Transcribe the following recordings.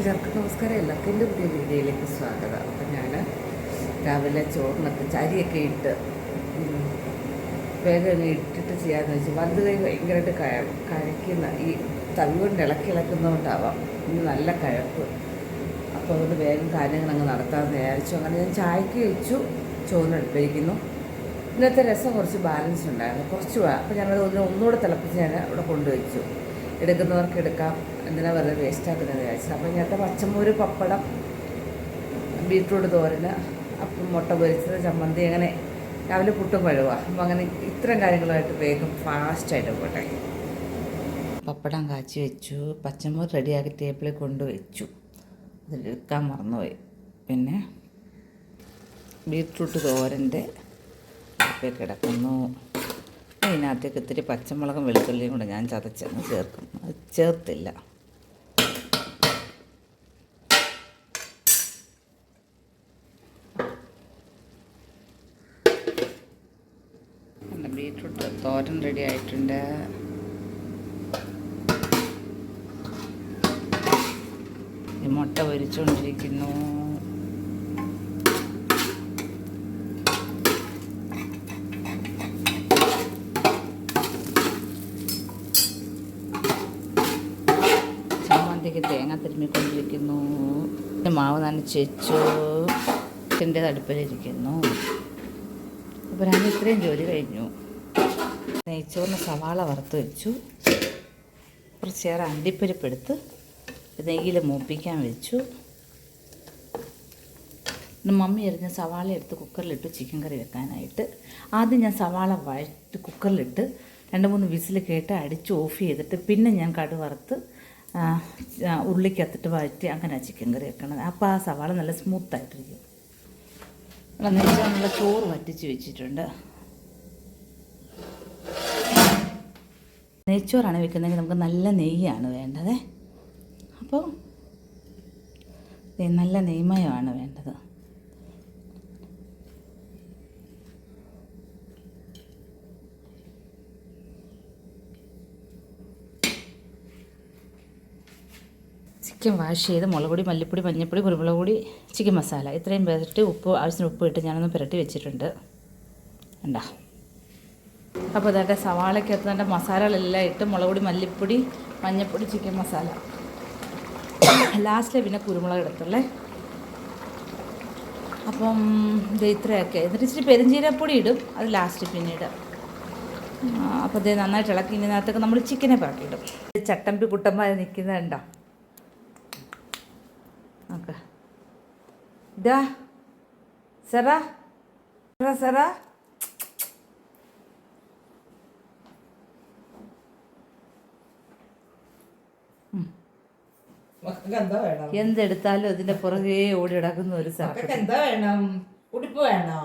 എല്ലാവർക്കും നമസ്കാരം. എല്ലാവർക്കും എന്റെ പുതിയ വീഡിയോയിലേക്ക് സ്വാഗതം. അപ്പം ഞാൻ രാവിലെ ചോറിനൊക്കെ ചരിയൊക്കെ ഇട്ട് വേഗം ഇട്ടിട്ട് ചെയ്യാമെന്ന് വെച്ചാൽ വലുത് കൈ ഭയങ്കരമായിട്ട് കഴ കഴിക്കുന്ന ഈ തവി കൊണ്ട് ഇളക്കി ഇളക്കുന്നതുകൊണ്ടാവാം. ഇന്ന് നല്ല കഴപ്പ്. അപ്പോൾ അതുകൊണ്ട് വേഗം കാര്യങ്ങൾ അങ്ങ് നടത്താമെന്ന് വിചാരിച്ചു. അങ്ങനെ ഞാൻ ചായക്ക് വെച്ചു ചോറിനെടുപ്പിരിക്കുന്നു ഇന്നത്തെ രസം കുറച്ച് ബാലൻസ് ഉണ്ടായിരുന്നു. കുറച്ച് അപ്പോൾ ഒന്ന് ഒന്നുകൂടെ തിളപ്പിച്ച് ഞാൻ അവിടെ കൊണ്ടുവച്ചു എടുക്കുന്നവർക്ക് എടുക്കാം. എന്തിനാ വെറുതെ വേസ്റ്റ് ആക്കുന്നത് വിചാരിച്ചത് അപ്പോൾ ഇങ്ങനത്തെ പച്ചമൂര് പപ്പടം ബീട്രൂട്ട് തോരന് അപ്പം മുട്ട പൊരിച്ചത് ചമ്മന്തി അങ്ങനെ രാവിലെ പുട്ടും പഴുവാ. അപ്പം അങ്ങനെ ഇത്തരം കാര്യങ്ങളുമായിട്ട് വേഗം ഫാസ്റ്റായിട്ട് പോട്ടെ. പപ്പടം കാച്ചി വെച്ചു. പച്ചമൂര് റെഡിയാക്കി ടേബിളിൽ കൊണ്ട് വെച്ചു. അതിലെടുക്കാൻ മറന്നുപോയി. പിന്നെ ബീട്രൂട്ട് തോരന്റെ കിടക്കുന്നു. അതിനകത്തേക്ക് ഇത്തിരി പച്ചമുളകും വെളുത്തുള്ളിയും കൂടെ ഞാൻ ചതച്ചങ്ങ് ചേർക്കും. അത് ചേർത്തില്ല. ബീറ്റ്റൂട്ട് തോരൻ റെഡി ആയിട്ടുണ്ട്. മുട്ട പൊരിച്ചുകൊണ്ടിരിക്കുന്നു ചമ്മന്തിക്ക് തേങ്ങ തിരുമ്മിക്കൊണ്ടിരിക്കുന്നു. മാവ് നനച്ച് വെച്ചു. എന്റെ അടുപ്പിലിരിക്കുന്നു അപ്പോൾ ഞാൻ ഇത്രയും ജോലി കഴിഞ്ഞു. നെയ്ച്ചോറിന് സവാള വറുത്ത് വെച്ചു. കുറച്ചേറെ അണ്ടിപ്പരിപ്പ് അണ്ടിപ്പരിപ്പെടുത്ത് നെയ്യിൽ മൂപ്പിക്കാൻ വെച്ചു. മമ്മി എറിഞ്ഞ സവാള എടുത്ത് കുക്കറിലിട്ട് ചിക്കൻ കറി വെക്കാനായിട്ട്. ആദ്യം ഞാൻ സവാള വഴറ്റ് കുക്കറിലിട്ട് രണ്ട് മൂന്ന് വിസിൽ കേട്ട് അടിച്ച് ഓഫ് ചെയ്തിട്ട് പിന്നെ ഞാൻ കടു ഉള്ളിക്കകത്തിട്ട് വഴറ്റി അങ്ങനെ ചിക്കൻ കറി വെക്കണത്. അപ്പോൾ ആ സവാള നല്ല സ്മൂത്തായിട്ടിരിക്കും ഇവിടെ നല്ല ചോറ് വറ്റിച്ച് വെച്ചിട്ടുണ്ട്. നെയ്ച്ചോറാണ് വെക്കുന്നതെങ്കിൽ നമുക്ക് നല്ല നെയ്യാണ് വേണ്ടത്. അപ്പോൾ നല്ല നെയ്മയമാണ് വേണ്ടത്. ചിക്കൻ വാഷ് ചെയ്ത് മുളക് പൊടി മല്ലിപ്പൊടി മഞ്ഞൾപ്പൊടി കുരുമുളക് പൊടി ചിക്കൻ മസാല. ഇത്രയും പേരിട്ട് ഉപ്പ് ആവശ്യത്തിന് ഉപ്പ് ഇട്ട് ഞാനൊന്ന് പുരട്ടി വെച്ചിട്ടുണ്ട്. ഉണ്ടാ അപ്പോൾ അതായത് സവാളയ്ക്കകത്ത് തന്നെ മസാലകളെല്ലാം ഇട്ട് മുളക് പൊടി മല്ലിപ്പൊടി മഞ്ഞൾപ്പൊടി ചിക്കൻ മസാല. ലാസ്റ്റിൽ പിന്നെ കുരുമുളക് എടുത്തുള്ളേ അപ്പം ഇത് ഇത്രയൊക്കെ. എന്നിട്ട് ഇച്ചിരി പെരുംജീരപ്പൊടി ഇടും. അത് ലാസ്റ്റ് പിന്നീട് അപ്പോൾ ഇത് നന്നായിട്ട് ഇളക്കി. ഇതിനകത്തൊക്കെ നമ്മൾ ചിക്കനെ പാക്കിയിടും. ചട്ടമ്പി കുട്ടന്മാർ നിൽക്കുന്നുണ്ടോ നോക്ക ഇതാ സെറ സെറ സെറ വേണം എന്തെടുത്താലും ഇതിന്റെ പുറകെ ഓടി കിടക്കുന്ന ഒരു സാധനം എന്താ? വേണം ഉടുപ്പ് വേണോ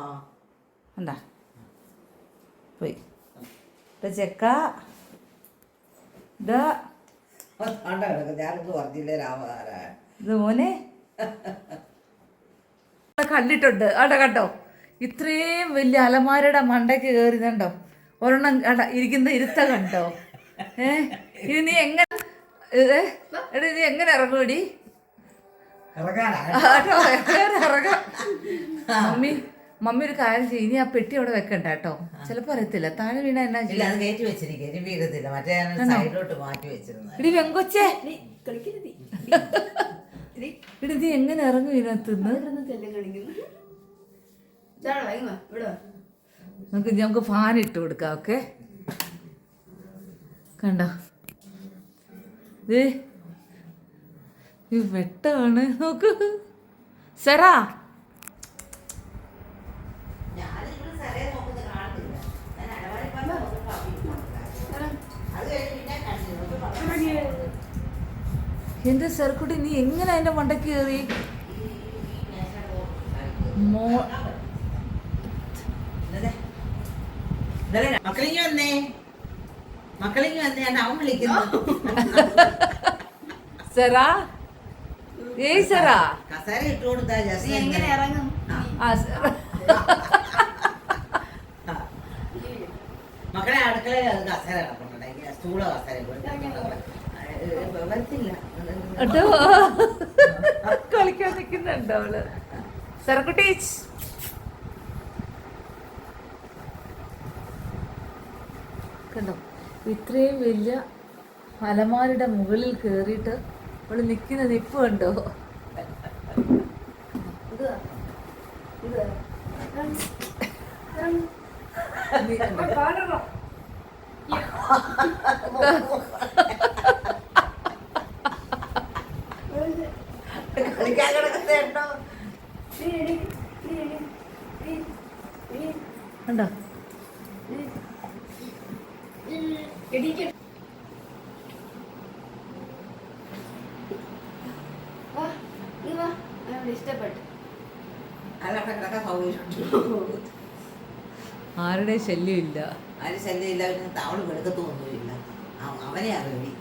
എന്താ പോയി ഇതാ ചെക്ക ഇത് മോനെ. കണ്ടിട്ടുണ്ട്. അവിടെ കണ്ടോ? ഇത്രയും വലിയ അലമാരയുടെ മണ്ടയ്ക്ക് കയറി കണ്ടോ? ഒരെണ്ണം കണ്ട ഇരിക്കുന്ന ഇരുത്ത കണ്ടോ? ഏ? ഇത് നീ എങ്ങനെ എടി നീ എങ്ങനെ ഇറങ്ങൂടി ഇറങ്ങാം? മമ്മി മമ്മി ഒരു കാര്യം ചെയ്യും. ഇനി ആ പെട്ടി അവിടെ വെക്കണ്ട കേട്ടോ. ചിലപ്പോ അറിയത്തില്ല. താഴെ വീണ എന്നാ ചെയ്യും? അത് കയറ്റി വെച്ചിരിക്കും ഇനി വീഴത്തില്ല. മറ്റേ സൈഡിലോട്ട് മാറ്റി വെച്ചിരുന്നത്. ഇടി വെങ്കൊച്ചേ. നീ എങ്ങനെ ഇറങ്ങും ഇതിനകത്തുനിന്ന് നമുക്ക് നമുക്ക് ഫാൻ ഇട്ട് കൊടുക്കാം ഓക്കെ കണ്ടോ? ഈ വെട്ടമാണ് നോക്ക്. സെറാ എന്റെ സെർക്കുട്ടി നീ എങ്ങനെ അതിന്റെ മണ്ടയ്ക്ക് കയറി? മോ മക്കളിങ്ങി വന്നേ. മക്കളിങ്ങി വന്നേ. ഞാൻ അവൻ വിളിക്കുന്നു. സെറാ ഏയ് സെറാ കസേര ഇട്ട് കൊടുത്താ ജസ്റ്റ് എങ്ങനെ ഇറങ്ങും? ആ. സെറാ മക്കളെ അടുക്കളയിൽ അത് കസേര കിടപ്പുണ്ടെങ്കിൽ സ്റ്റൂളോ കസേര വരത്തില്ല കളിക്കാൻ നിൽക്കുന്നുണ്ടോ അവൾ. സർക്കുട്ടീച്ച് കണ്ടോ? ഇത്രയും വലിയ അലമാരുടെ മുകളിൽ കയറിയിട്ട് അവൾ നിൽക്കുന്ന നിപ്പ് കണ്ടോ? ഇത് ഇത് നീ കണ്ടോ? ശല്യം ഇല്ല ആരുടെ ശല്യമില്ല. ആരും ശല്യമില്ല പിന്നെ താവളം വെടുക്കത്തൊന്നുമില്ല അവനെ അറിയി.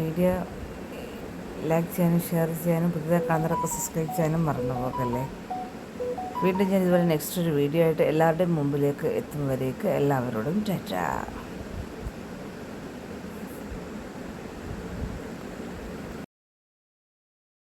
വീഡിയോ ലൈക്ക് ചെയ്യാനും ഷെയർ ചെയ്യാനും പുതിയ കാണുന്നവരൊക്കെ സബ്സ്ക്രൈബ് ചെയ്യാനും മറന്നു പോകല്ലേ? വീണ്ടും ഞാൻ ഇതുപോലെ നെക്സ്റ്റ് ഒരു വീഡിയോ ആയിട്ട് എല്ലാവരുടെയും മുമ്പിലേക്ക് എത്തുന്നവരേക്ക് എല്ലാവരോടും ടാറ്റാ.